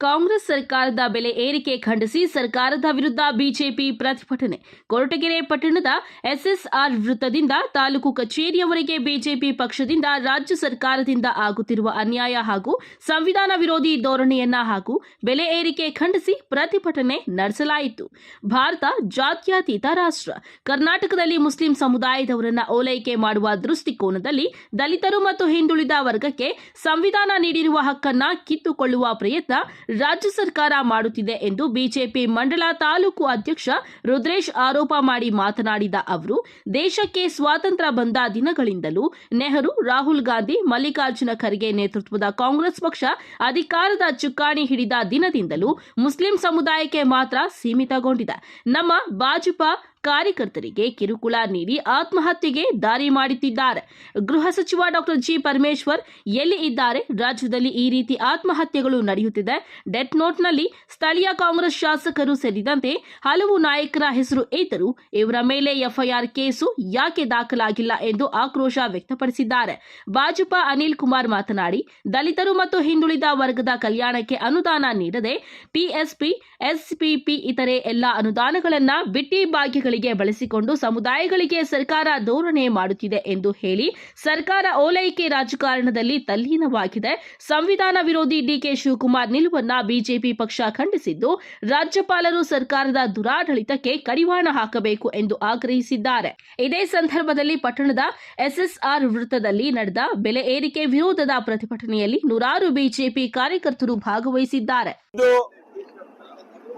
ಕಾಂಗ್ರೆಸ್ ಸರ್ಕಾರದ ಬೆಲೆ ಏರಿಕೆ ಖಂಡಿಸಿ ಸರ್ಕಾರದ ವಿರುದ್ಧ ಬಿಜೆಪಿ ಪ್ರತಿಭಟನೆ. ಕೊರಟಗೆರೆ ಪಟ್ಟಣದ ಎಸ್ಎಸ್ಆರ್ ವೃತ್ತದಿಂದ ತಾಲೂಕು ಕಚೇರಿಯವರೆಗೆ ಬಿಜೆಪಿ ಪಕ್ಷದಿಂದ ರಾಜ್ಯ ಸರ್ಕಾರದಿಂದ ಆಗುತ್ತಿರುವ ಅನ್ಯಾಯ ಹಾಗೂ ಸಂವಿಧಾನ ವಿರೋಧಿ ಧೋರಣೆಯನ್ನ ಹಾಗೂ ಬೆಲೆ ಏರಿಕೆ ಖಂಡಿಸಿ ಪ್ರತಿಭಟನೆ ನಡೆಸಲಾಯಿತು. ಭಾರತ ಜಾತ್ಯತೀತ ರಾಷ್ಟ್ರ. ಕರ್ನಾಟಕದಲ್ಲಿ ಮುಸ್ಲಿಂ ಸಮುದಾಯದವರನ್ನ ಓಲೈಕೆ ಮಾಡುವ ದೃಷ್ಟಿಕೋನದಲ್ಲಿ ದಲಿತರು ಮತ್ತು ಹಿಂದುಳಿದ ವರ್ಗಕ್ಕೆ ಸಂವಿಧಾನ ನೀಡಿರುವ ಹಕ್ಕನ್ನ ಕಿತ್ತುಕೊಳ್ಳುವ ಪ್ರಯತ್ನ ರಾಜ್ಯ ಸರ್ಕಾರ ಮಾಡುತ್ತಿದೆ ಎಂದು ಬಿಜೆಪಿ ಮಂಡಲ ತಾಲೂಕು ಅಧ್ಯಕ್ಷ ರುದ್ರೇಶ್ ಆರೋಪ ಮಾಡಿ ಮಾತನಾಡಿದ ಅವರು, ದೇಶಕ್ಕೆ ಸ್ವಾತಂತ್ರ್ಯ ಬಂದ ದಿನಗಳಿಂದಲೂ ನೆಹರು, ರಾಹುಲ್ ಗಾಂಧಿ, ಮಲ್ಲಿಕಾರ್ಜುನ ಖರ್ಗೆ ನೇತೃತ್ವದ ಕಾಂಗ್ರೆಸ್ ಪಕ್ಷ ಅಧಿಕಾರದ ಚುಕ್ಕಾಣಿ ಹಿಡಿದ ದಿನದಿಂದಲೂ ಮುಸ್ಲಿಂ ಸಮುದಾಯಕ್ಕೆ ಮಾತ್ರ ಸೀಮಿತಗೊಂಡಿದೆ. ನಮ್ಮ ಭಾಜಪಾ ಕಾರ್ಯಕರ್ತರಿಗೆ ಕಿರುಕುಳ ನೀಡಿ ಆತ್ಮಹತ್ಯೆಗೆ ದಾರಿ ಮಾಡುತ್ತಿದ್ದಾರೆ. ಗೃಹ ಸಚಿವ ಡಾಕ್ಟರ್ ಜಿ. ಪರಮೇಶ್ವರ್ ಎಲ್ಲಿ ಇದ್ದಾರೆ? ರಾಜ್ಯದಲ್ಲಿ ಈ ರೀತಿ ಆತ್ಮಹತ್ಯೆಗಳು ನಡೆಯುತ್ತಿದೆ. ಡೆತ್ ನೋಟ್ನಲ್ಲಿ ಸ್ಥಳೀಯ ಕಾಂಗ್ರೆಸ್ ಶಾಸಕರು ಸೇರಿದಂತೆ ಹಲವು ನಾಯಕರ ಹೆಸರು ಇದ್ದರೂ ಇವರ ಮೇಲೆ ಎಫ್ಐಆರ್ ಕೇಸು ಯಾಕೆ ದಾಖಲಾಗಿಲ್ಲ ಎಂದು ಆಕ್ರೋಶ ವ್ಯಕ್ತಪಡಿಸಿದ್ದಾರೆ. ಭಾಜಪಾ ಅನಿಲ್ ಕುಮಾರ್ ಮಾತನಾಡಿ, ದಲಿತರು ಮತ್ತು ಹಿಂದುಳಿದ ವರ್ಗದ ಕಲ್ಯಾಣಕ್ಕೆ ಅನುದಾನ ನೀಡದೆ, ಟಿಎಸ್ಪಿ, ಎಸ್ಪಿಪಿ, ಇತರೆ ಎಲ್ಲ ಅನುದಾನಗಳನ್ನು ಬಿಟ್ಟಿ ಭಾಗ್ಯಗಳಿಗೆ ಬಳಸಿಕೊಂಡು ಸಮುದಾಯಗಳಿಗೆ ಸರ್ಕಾರ ಧೋರಣೆ ಮಾಡುತ್ತಿದೆ ಎಂದು ಹೇಳಿ ಸರ್ಕಾರ ಓಲೈಕೆ ರಾಜಕಾರಣದಲ್ಲಿ ತಲ್ಲೀನವಾಗಿದೆ. ಸಂವಿಧಾನ ವಿರೋಧಿ ಡಿಕೆ ಶಿವಕುಮಾರ್ ನಿಲುವನ್ನ ಬಿಜೆಪಿ ಪಕ್ಷ ಖಂಡಿಸಿದ್ದು, ರಾಜ್ಯಪಾಲರು ಸರ್ಕಾರದ ದುರಾಡಳಿತಕ್ಕೆ ಕಡಿವಾಣ ಹಾಕಬೇಕು ಎಂದು ಆಗ್ರಹಿಸಿದ್ದಾರೆ. ಇದೇ ಸಂದರ್ಭದಲ್ಲಿ ಪಟ್ಟಣದ ಎಸ್ಎಸ್ಆರ್ ವೃತ್ತದಲ್ಲಿ ನಡೆದ ಬೆಲೆ ಏರಿಕೆ ವಿರೋಧದ ಪ್ರತಿಭಟನೆಯಲ್ಲಿ ನೂರಾರು ಬಿಜೆಪಿ ಕಾರ್ಯಕರ್ತರು ಭಾಗವಹಿಸಿದ್ದಾರೆ.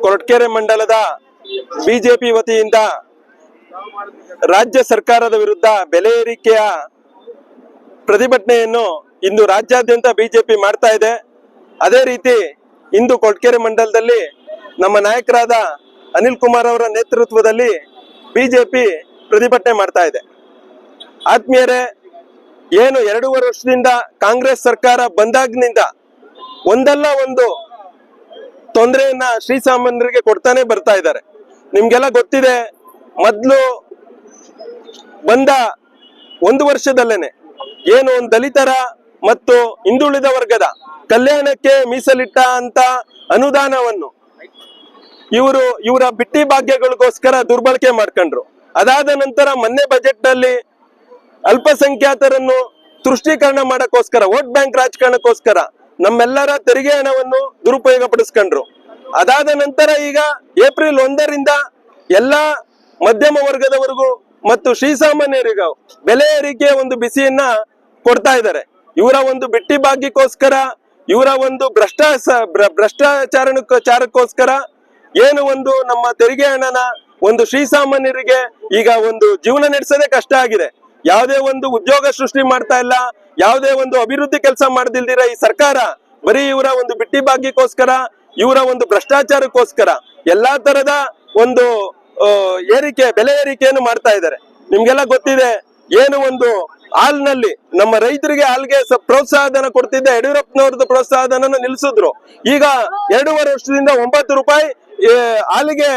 ಕೊರಟಗೆರೆ ಮಂಡಲದ ಬಿಜೆಪಿ ವತಿಯಿಂದ ರಾಜ್ಯ ಸರ್ಕಾರದ ವಿರುದ್ಧ ಬೆಲೆ ಏರಿಕೆಯ ಪ್ರತಿಭಟನೆಯನ್ನು ಇಂದು ರಾಜ್ಯಾದ್ಯಂತ ಬಿಜೆಪಿ ಮಾಡ್ತಾ ಇದೆ. ಅದೇ ರೀತಿ ಇಂದು ಕೊಡ್ಕೆರೆ ಮಂಡಲದಲ್ಲಿ ನಮ್ಮ ನಾಯಕರಾದ ಅನಿಲ್ ಕುಮಾರ್ ಅವರ ನೇತೃತ್ವದಲ್ಲಿ ಬಿಜೆಪಿ ಪ್ರತಿಭಟನೆ ಮಾಡ್ತಾ ಇದೆ. ಆತ್ಮೀಯರೇ, ಏನು ಎರಡೂವರೆ ವರ್ಷದಿಂದ ಕಾಂಗ್ರೆಸ್ ಸರ್ಕಾರ ಬಂದಾಗಿನಿಂದ ಒಂದಲ್ಲ ಒಂದು ತೊಂದರೆಯನ್ನ ಶ್ರೀಸಾಮಾನ್ಯರಿಗೆ ಕೊಡ್ತಾನೆ ಬರ್ತಾ ಇದ್ದಾರೆ. ನಿಮ್ಗೆಲ್ಲ ಗೊತ್ತಿದೆ, ಮೊದ್ಲು ಬಂದ ಒಂದು ವರ್ಷದಲ್ಲೇನೆ ಏನು ಒಂದು ದಲಿತರ ಮತ್ತು ಹಿಂದುಳಿದ ವರ್ಗದ ಕಲ್ಯಾಣಕ್ಕೆ ಮೀಸಲಿಟ್ಟ ಅಂತ ಅನುದಾನವನ್ನು ಇವರು ಇವರ ಬಿಟ್ಟಿ ಭಾಗ್ಯಗಳಿಗೋಸ್ಕರ ದುರ್ಬಳಕೆ ಮಾಡ್ಕೊಂಡ್ರು. ಅದಾದ ನಂತರ ಮೊನ್ನೆ ಬಜೆಟ್ನಲ್ಲಿ ಅಲ್ಪಸಂಖ್ಯಾತರನ್ನು ತುಷ್ಟೀಕರಣ ಮಾಡಕ್ಕೋಸ್ಕರ, ವೋಟ್ ಬ್ಯಾಂಕ್ ರಾಜಕಾರಣಕ್ಕೋಸ್ಕರ ನಮ್ಮೆಲ್ಲರ ತೆರಿಗೆ ಹಣವನ್ನು ದುರುಪಯೋಗ ಪಡಿಸ್ಕೊಂಡ್ರು ಅದಾದ ನಂತರ ಈಗ ಏಪ್ರಿಲ್ ಒಂದರಿಂದ ಎಲ್ಲಾ ಮಧ್ಯಮ ವರ್ಗದವರೆಗೂ ಮತ್ತು ಶ್ರೀಸಾಮಾನ್ಯರಿಗೂ ಬೆಲೆ ಏರಿಕೆ ಒಂದು ಬಿಸಿಯನ್ನ ಕೊಡ್ತಾ ಇದ್ದಾರೆ. ಇವರ ಒಂದು ಬಿಟ್ಟಿ ಭಾಗ್ಯಕ್ಕೋಸ್ಕರ, ಇವರ ಒಂದು ಭ್ರಷ್ಟ ಭ್ರಷ್ಟಾಚಾರಕ್ಕೋಸ್ಕರ ಏನು ಒಂದು ನಮ್ಮ ತೆರಿಗೆ ಹಣನ ಒಂದು ಶ್ರೀಸಾಮಾನ್ಯರಿಗೆ ಈಗ ಒಂದು ಜೀವನ ನಡೆಸೋದೇ ಕಷ್ಟ ಆಗಿದೆ. ಯಾವುದೇ ಒಂದು ಉದ್ಯೋಗ ಸೃಷ್ಟಿ ಮಾಡ್ತಾ ಇಲ್ಲ, ಯಾವುದೇ ಒಂದು ಅಭಿವೃದ್ಧಿ ಕೆಲಸ ಮಾಡದಿಲ್ದಿರ ಈ ಸರ್ಕಾರ ಬರೀ ಇವರ ಒಂದು ಬಿಟ್ಟಿ ಭಾಗ್ಯಕ್ಕೋಸ್ಕರ ಇವರ ಒಂದು ಭ್ರಷ್ಟಾಚಾರಕ್ಕೋಸ್ಕರ ಎಲ್ಲಾ ತರದ ಒಂದು ಏರಿಕೆ, ಬೆಲೆ ಏರಿಕೆಯನ್ನು ಮಾಡ್ತಾ ಇದ್ದಾರೆ. ನಿಮ್ಗೆಲ್ಲ ಗೊತ್ತಿದೆ, ಏನು ಒಂದು ಹಾಲ್ನಲ್ಲಿ ನಮ್ಮ ರೈತರಿಗೆ ಹಾಲ್ಗೆ ಪ್ರೋತ್ಸಾಹ ಪ್ರೋತ್ಸಾಹಧನ ಕೊಡ್ತಿದ್ದ ಯಡಿಯೂರಪ್ಪನವ್ರದ್ದು ಪ್ರೋತ್ಸಾಹಧನ ನಿಲ್ಸಿದ್ರು. ಈಗ ಎರಡೂವರೆ ವರ್ಷದಿಂದ ಒಂಬತ್ತು ರೂಪಾಯಿ ಹಾಲಿಗೆ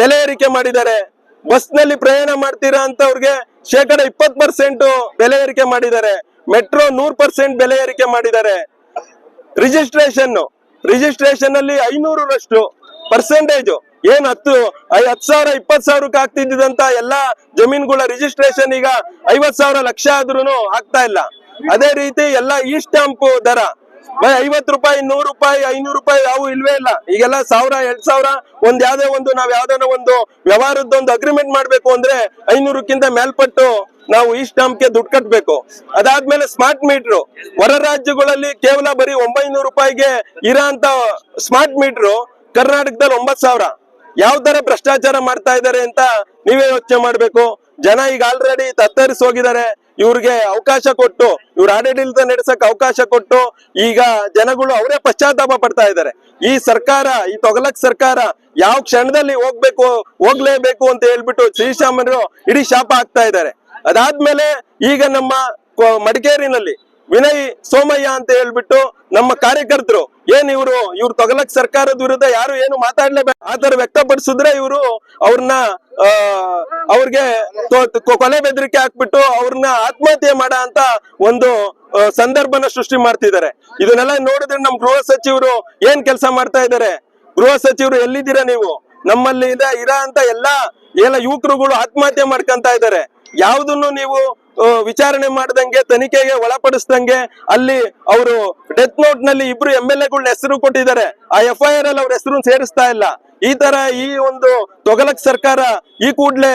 ಬೆಲೆ ಏರಿಕೆ ಮಾಡಿದ್ದಾರೆ. ಬಸ್ನಲ್ಲಿ ಪ್ರಯಾಣ ಮಾಡ್ತೀರಾ ಅಂತವ್ರಿಗೆ ಶೇಕಡ ಇಪ್ಪತ್ ಪರ್ಸೆಂಟ್ ಬೆಲೆ ಏರಿಕೆ ಮಾಡಿದ್ದಾರೆ. ಮೆಟ್ರೋ ನೂರ್ ಪರ್ಸೆಂಟ್ ಬೆಲೆ ಏರಿಕೆ ಮಾಡಿದ್ದಾರೆ. ರಿಜಿಸ್ಟ್ರೇಷನ್ ರಿಜಿಸ್ಟ್ರೇಷನ್ ಅಲ್ಲಿ ಐನೂರರಷ್ಟು ಪರ್ಸೆಂಟೇಜ್ ಏನ್ ಹತ್ತು, ಐ- ಹತ್ತು ಸಾವಿರ ಇಪ್ಪತ್ ಸಾವಿರಕ್ಕೆ ಆಗ್ತಿದ್ದಂತ ಎಲ್ಲಾ ಜಮೀನುಗಳ ರಿಜಿಸ್ಟ್ರೇಷನ್ ಈಗ ಐವತ್ ಸಾವಿರ ಲಕ್ಷ ಆದ್ರೂ ಆಗ್ತಾ ಇಲ್ಲ. ಅದೇ ರೀತಿ ಎಲ್ಲಾ ಈ ಸ್ಟಾಂಪ್ ದರ ಐವತ್ ರೂಪಾಯಿ, ನೂರು ರೂಪಾಯಿ, ಐನೂರು ರೂಪಾಯಿ ಯಾವ ಇಲ್ವೇ ಇಲ್ಲ. ಈಗೆಲ್ಲ ಸಾವಿರ, ಎರಡ್ ಸಾವಿರ, ಒಂದ್ ಯಾವ್ದೇ ಒಂದು, ನಾವ್ ಯಾವ್ದಾನ ಒಂದು ವ್ಯವಹಾರದ ಒಂದು ಅಗ್ರಿಮೆಂಟ್ ಮಾಡ್ಬೇಕು ಅಂದ್ರೆ ಐನೂರಕ್ಕಿಂತ ಮೇಲ್ಪಟ್ಟು ನಾವು ಈ ಸ್ಟಾಂಪ್ಗೆ ದುಡ್ಡು ಕಟ್ಟಬೇಕು ಅದಾದ್ಮೇಲೆ ಸ್ಮಾರ್ಟ್ ಮೀಟರ್ ಹೊರ ರಾಜ್ಯಗಳಲ್ಲಿ ಕೇವಲ ಬರೀ ಒಂಬೈನೂರು ರೂಪಾಯಿಗೆ ಇರೋ ಅಂತ ಸ್ಮಾರ್ಟ್ ಮೀಟರ್ ಕರ್ನಾಟಕದಲ್ಲಿ ಒಂಬತ್ ಸಾವಿರ. ಯಾವ ಭ್ರಷ್ಟಾಚಾರ ಮಾಡ್ತಾ ಇದ್ದಾರೆ ಅಂತ ನೀವೇ ಯೋಚನೆ ಮಾಡ್ಬೇಕು. ಜನ ಈಗ ಆಲ್ರೆಡಿ ತತ್ತರಿಸಿ ಹೋಗಿದ್ದಾರೆ. ಇವ್ರಿಗೆ ಅವಕಾಶ ಕೊಟ್ಟು, ಇವ್ರ ಆಡಳಿತ ನಡೆಸಕ್ ಅವಕಾಶ ಕೊಟ್ಟು, ಈಗ ಜನಗಳು ಅವರೇ ಪಶ್ಚಾತ್ತಾಪ ಪಡ್ತಾ ಇದ್ದಾರೆ. ಈ ಸರ್ಕಾರ, ಈ ತೊಗಲಕ್ ಸರ್ಕಾರ ಯಾವ ಕ್ಷಣದಲ್ಲಿ ಹೋಗ್ಬೇಕು, ಹೋಗ್ಲೇಬೇಕು ಅಂತ ಹೇಳ್ಬಿಟ್ಟು ಶ್ರೀಶಾಮರು ಇಡೀ ಶಾಪ ಆಗ್ತಾ ಇದ್ದಾರೆ. ಅದಾದ್ಮೇಲೆ ಈಗ ನಮ್ಮ ಮಡಿಕೇರಿನಲ್ಲಿ ವಿನಯ್ ಸೋಮಯ್ಯ ಅಂತ ಹೇಳ್ಬಿಟ್ಟು ನಮ್ಮ ಕಾರ್ಯಕರ್ತರು. ಏನ್ ಇವರು? ಇವ್ರು ತೊಗಲಕ್ ಸರ್ಕಾರದ ವಿರುದ್ಧ ಯಾರು ಏನು ಮಾತಾಡ್ಲೇಬೇಕು ಆತರ ವ್ಯಕ್ತಪಡಿಸಿದ್ರೆ ಇವರು ಅವ್ರನ್ನ ಅವ್ರಿಗೆ ಕೊಲೆ ಬೆದರಿಕೆ ಹಾಕ್ಬಿಟ್ಟು ಅವ್ರನ್ನ ಆತ್ಮಹತ್ಯೆ ಮಾಡ ಅಂತ ಒಂದು ಸಂದರ್ಭನ ಸೃಷ್ಟಿ ಮಾಡ್ತಿದ್ದಾರೆ. ಇದನ್ನೆಲ್ಲ ನೋಡಿದ್ರೆ ನಮ್ ಗೃಹ ಸಚಿವರು ಏನ್ ಕೆಲಸ ಮಾಡ್ತಾ ಇದ್ದಾರೆ? ಗೃಹ ಸಚಿವರು ಎಲ್ಲಿದ್ದೀರಾ ನೀವು? ನಮ್ಮಲ್ಲಿ ಇದ, ಇರ ಅಂತ ಎಲ್ಲಾ, ಎಲ್ಲ ಯುವಕರುಗಳು ಆತ್ಮಹತ್ಯೆ ಮಾಡ್ಕೊಂತ ಇದ್ದಾರೆ. ಯಾವ್ದನ್ನು ನೀವು ವಿಚಾರಣೆ ಮಾಡ್ದಂಗೆ, ತನಿಖೆಗೆ ಒಳಪಡಿಸ್ದಂಗೆ ಅಲ್ಲಿ ಅವರು ಡೆತ್ ನೋಟ್ನಲ್ಲಿ ಇಬ್ರು ಎಂ ಎಲ್ ಎಗಳನ್ನ ಹೆಸರು ಕೊಟ್ಟಿದ್ದಾರೆ. ಆ ಎಫ್ ಐ ಆರ್ ಅಲ್ಲಿ ಅವ್ರ ಹೆಸರು ಸೇರಿಸ್ತಾ ಇಲ್ಲ. ಈ ತರ ಈ ಒಂದು ತೊಗಲಕ್ ಸರ್ಕಾರ ಈ ಕೂಡ್ಲೆ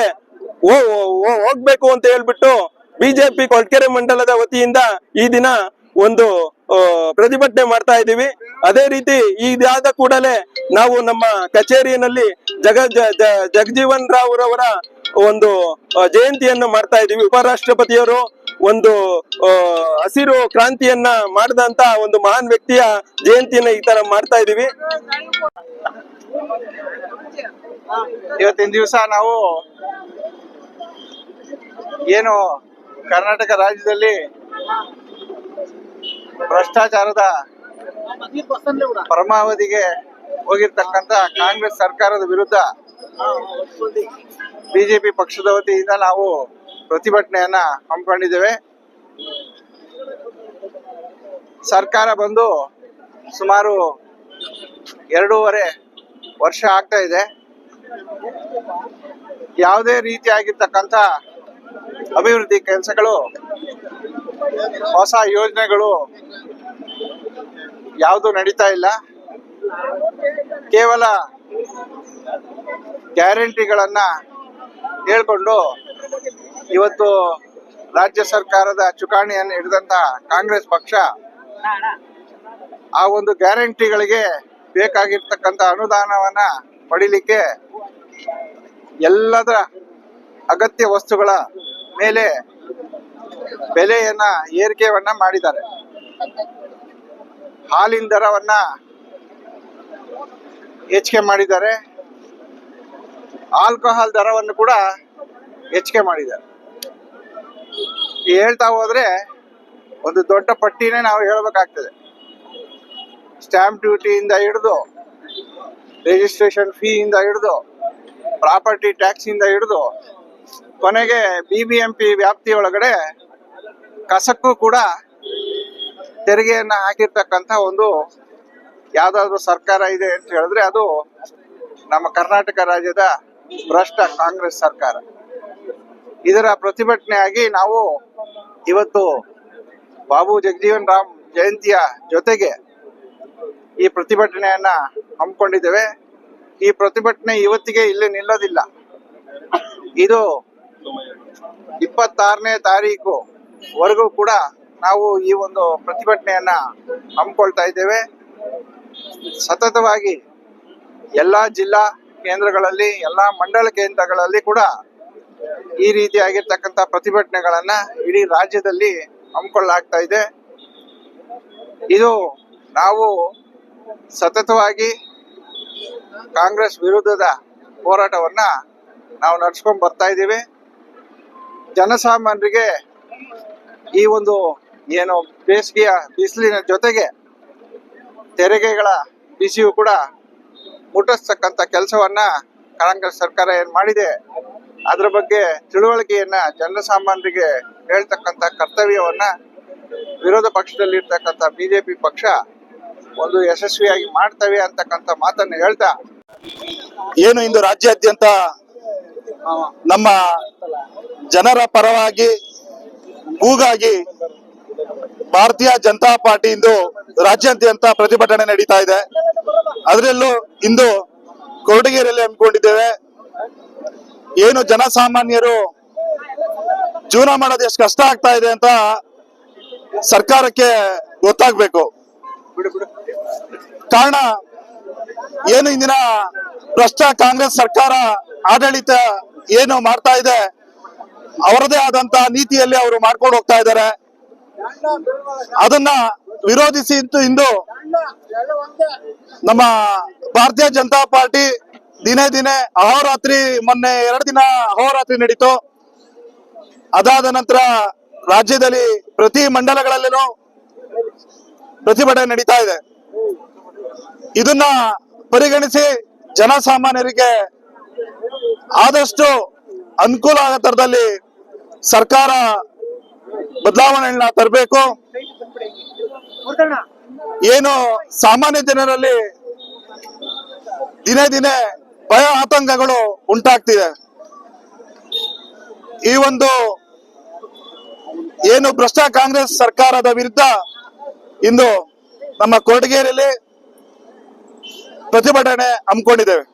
ಹೋಗ್ಬೇಕು ಅಂತ ಹೇಳ್ಬಿಟ್ಟು ಬಿಜೆಪಿ ಕೊಳ್ಕೆರೆ ಮಂಡಲದ ವತಿಯಿಂದ ಈ ದಿನ ಒಂದು ಪ್ರತಿಭಟನೆ ಮಾಡ್ತಾ ಇದ್ದೀವಿ. ಅದೇ ರೀತಿ ಇದಾದ ಕೂಡಲೇ ನಾವು ನಮ್ಮ ಕಚೇರಿಯಲ್ಲಿ ಜಗ ಜಗಜೀವನ್ ರಾವ್ ರವರ ಒಂದು ಜಯಂತಿಯನ್ನು ಮಾಡ್ತಾ ಇದೀವಿ ಉಪರಾಷ್ಟ್ರಪತಿಯವರು ಒಂದು ಹಸಿರು ಕ್ರಾಂತಿಯನ್ನ ಮಾಡಿದಂತ ಒಂದು ಮಹಾನ್ ವ್ಯಕ್ತಿಯ ಜಯಂತಿಯನ್ನ ಈ ತರ ಮಾಡ್ತಾ ಇದೀವಿ ಇವತ್ತಿನ ದಿವಸ ನಾವು ಏನು ಕರ್ನಾಟಕ ರಾಜ್ಯದಲ್ಲಿ ಭ್ರಷ್ಟಾಚಾರದ ಪರಮಾವಧಿಗೆ ಹೋಗಿರ್ತಕ್ಕಂತ ಕಾಂಗ್ರೆಸ್ ಸರ್ಕಾರದ ವಿರುದ್ಧ ಬಿಜೆಪಿ ಪಕ್ಷದ ವತಿಯಿಂದ ನಾವು ಪ್ರತಿಭಟನೆಯನ್ನ ಹಮ್ಮಿಕೊಂಡಿದ್ದೇವೆ. ಸರ್ಕಾರ ಬಂದು ಸುಮಾರು ಎರಡೂವರೆ ವರ್ಷ ಆಗ್ತಾ ಇದೆ. ಯಾವುದೇ ರೀತಿಯಾಗಿರ್ತಕ್ಕಂಥ ಅಭಿವೃದ್ಧಿ ಕೆಲಸಗಳು, ಹೊಸ ಯೋಜನೆಗಳು ಯಾವುದು ನಡೀತಾ ಇಲ್ಲ. ಕೇವಲ ಗ್ಯಾರಂಟಿಗಳನ್ನ ಹೇಳ್ಕೊಂಡು ಇವತ್ತು ರಾಜ್ಯ ಸರ್ಕಾರದ ಚುಕಾಣಿಯನ್ನು ಹಿಡಿದಂತ ಕಾಂಗ್ರೆಸ್ ಪಕ್ಷ ಆ ಒಂದು ಗ್ಯಾರಂಟಿಗಳಿಗೆ ಬೇಕಾಗಿರ್ತಕ್ಕಂಥ ಅನುದಾನವನ್ನ ಪಡಿಲಿಕ್ಕೆ ಎಲ್ಲದ ಅಗತ್ಯ ವಸ್ತುಗಳ ಮೇಲೆ ಬೆಲೆಯನ್ನ ಏರಿಕೆಯನ್ನ ಮಾಡಿದ್ದಾರೆ. ಹಾಲಿನ ದರವನ್ನ ಹೆಚ್ಚಿಗೆ ಮಾಡಿದ್ದಾರೆ. ಆಲ್ಕೋಹಾಲ್ ದರವನ್ನು ಕೂಡ ಹೆಚ್ಚಿಗೆ ಮಾಡಿದ್ದಾರೆ. ಹೇಳ್ತಾ ಹೋದ್ರೆ ಒಂದು ದೊಡ್ಡ ಪಟ್ಟಿನೇ ನಾವು ಹೇಳಬೇಕಾಗ್ತದೆ. ಸ್ಟ್ಯಾಂಪ್ ಡ್ಯೂಟಿಯಿಂದ ಹಿಡಿದು, ರಿಜಿಸ್ಟ್ರೇಷನ್ ಫೀ ಇಂದ ಹಿಡಿದು, ಪ್ರಾಪರ್ಟಿ ಟ್ಯಾಕ್ಸ್ ಇಂದ ಹಿಡಿದು, ಕೊನೆಗೆ ಬಿ ಬಿ ಎಂ ಪಿ ವ್ಯಾಪ್ತಿ ಒಳಗಡೆ ಕಸಕ್ಕೂ ಕೂಡ ತೆರಿಗೆಯನ್ನ ಹಾಕಿರ್ತಕ್ಕಂಥ ಒಂದು ಯಾವ್ದಾದ್ರು ಸರ್ಕಾರ ಇದೆ ಅಂತ ಹೇಳಿದ್ರೆ ಅದು ನಮ್ಮ ಕರ್ನಾಟಕ ರಾಜ್ಯದ ಭ್ರಷ್ಟ ಕಾಂಗ್ರೆಸ್ ಸರ್ಕಾರ. ಇದರ ಪ್ರತಿಭಟನೆಯಾಗಿ ನಾವು ಇವತ್ತು ಬಾಬು ಜಗಜೀವನ್ ರಾಮ್ ಜಯಂತಿಯ ಜೊತೆಗೆ ಈ ಪ್ರತಿಭಟನೆಯನ್ನ ಹಮ್ಮಿಕೊಂಡಿದ್ದೇವೆ. ಈ ಪ್ರತಿಭಟನೆ ಇವತ್ತಿಗೆ ಇಲ್ಲಿ ನಿಲ್ಲೋದಿಲ್ಲ. ಇದು ಇಪ್ಪತ್ತಾರನೇ ತಾರೀಕು ವರೆಗೂ ಕೂಡ ನಾವು ಈ ಒಂದು ಪ್ರತಿಭಟನೆಯನ್ನ ಹಮ್ಮಿಕೊಳ್ತಾ ಇದ್ದೇವೆ. ಸತತವಾಗಿ ಎಲ್ಲಾ ಜಿಲ್ಲಾ ಕೇಂದ್ರಗಳಲ್ಲಿ, ಎಲ್ಲಾ ಮಂಡಳ ಕೇಂದ್ರಗಳಲ್ಲಿ ಕೂಡ ಈ ರೀತಿಯಾಗಿರ್ತಕ್ಕಂಥ ಪ್ರತಿಭಟನೆಗಳನ್ನ ಇಡೀ ರಾಜ್ಯದಲ್ಲಿ ಹಮ್ಮಿಕೊಳ್ಳಲಾಗ್ತಾ ಇದೆ. ಇದು ನಾವು ಸತತವಾಗಿ ಕಾಂಗ್ರೆಸ್ ವಿರುದ್ಧದ ಹೋರಾಟವನ್ನ ನಾವು ನಡ್ಸ್ಕೊಂಡ್ ಬರ್ತಾ ಇದ್ದೀವಿ. ಜನಸಾಮಾನ್ಯರಿಗೆ ಈ ಒಂದು ಏನು ಬೇಸಿಗೆಯ ಬಿಸಿಲಿನ ಜೊತೆಗೆ ತೆರಿಗೆಗಳ ಬಿಸಿಯು ಕೂಡ ಮುಟ್ಟಿಸ್ತಕ್ಕಂಥ ಕೆಲಸವನ್ನ ಕಾಂಗ್ರೆಸ್ ಸರ್ಕಾರ ಏನ್ ಮಾಡಿದೆ, ಅದ್ರ ಬಗ್ಗೆ ತಿಳುವಳಿಕೆಯನ್ನ ಜನಸಾಮಾನ್ಯರಿಗೆ ಹೇಳ್ತಕ್ಕಂಥ ಕರ್ತವ್ಯವನ್ನ ವಿರೋಧ ಪಕ್ಷದಲ್ಲಿ ಇರ್ತಕ್ಕಂಥ ಬಿಜೆಪಿ ಪಕ್ಷ ಒಂದು ಯಶಸ್ವಿಯಾಗಿ ಮಾಡ್ತವೆ ಅಂತಕ್ಕಂಥ ಮಾತನ್ನ ಹೇಳ್ತಾ, ಏನು ಇಂದು ರಾಜ್ಯಾದ್ಯಂತ ನಮ್ಮ ಜನರ ಪರವಾಗಿ ಕೂಗಾಗಿ ಭಾರತೀಯ ಜನತಾ ಪಾರ್ಟಿ ಇಂದು ರಾಜ್ಯಾದ್ಯಂತ ಪ್ರತಿಭಟನೆ ನಡೀತಾ ಇದೆ. ಅದರಲ್ಲೂ ಇಂದು ಕೊರಟಗೆರೆಯಲ್ಲಿ ಹಮ್ಮಿಕೊಂಡಿದ್ದೇವೆ ಏನು ಜನಸಾಮಾನ್ಯರು ಜೀವನ ಮಾಡೋದು ಎಷ್ಟು ಕಷ್ಟ ಆಗ್ತಾ ಇದೆ ಅಂತ ಸರ್ಕಾರಕ್ಕೆ ಗೊತ್ತಾಗ್ಬೇಕು. ಕಾರಣ ಏನು ಇಂದಿನ ಭ್ರಷ್ಟ ಕಾಂಗ್ರೆಸ್ ಸರ್ಕಾರ ಆಡಳಿತ ಏನು ಮಾಡ್ತಾ ಇದೆ, ಅವರದೇ ಆದಂತ ನೀತಿಯಲ್ಲಿ ಅವರು ಮಾಡ್ಕೊಂಡು ಹೋಗ್ತಾ ಇದ್ದಾರೆ. ಅದನ್ನ ವಿರೋಧಿಸಿ ಇಂತು ಇಂದು ನಮ್ಮ ಭಾರತೀಯ ಜನತಾ ಪಾರ್ಟಿ ದಿನೇ ದಿನೇ ಅಹೋರಾತ್ರಿ ಮೊನ್ನೆ ಎರಡು ದಿನ ಅಹೋರಾತ್ರಿ ನಡೀತು. ಅದಾದ ನಂತರ ರಾಜ್ಯದಲ್ಲಿ ಪ್ರತಿ ಮಂಡಲಗಳಲ್ಲೂ ಪ್ರತಿಭಟನೆ ನಡೀತಾ ಇದೆ. ಇದನ್ನ ಪರಿಗಣಿಸಿ ಜನಸಾಮಾನ್ಯರಿಗೆ ಆದಷ್ಟು ಅನುಕೂಲ ಆಗೋ ತರದಲ್ಲಿ ಸರ್ಕಾರ ಬದಲಾವಣೆಗಳನ್ನ ತರಬೇಕು. ಏನು ಸಾಮಾನ್ಯ ಜನರಲ್ಲಿ ದಿನೇ ದಿನೇ ಭಯ ಆತಂಕಗಳು ಉಂಟಾಗ್ತಿದೆ. ಈ ಒಂದು ಏನು ಭ್ರಷ್ಟ ಕಾಂಗ್ರೆಸ್ ಸರ್ಕಾರದ ವಿರುದ್ಧ ಇಂದು ನಮ್ಮ ಕೊರಟಗೆರೆಯಲ್ಲಿ ಪ್ರತಿಭಟನೆ ಹಮ್ಮಿಕೊಂಡಿದ್ದೇವೆ.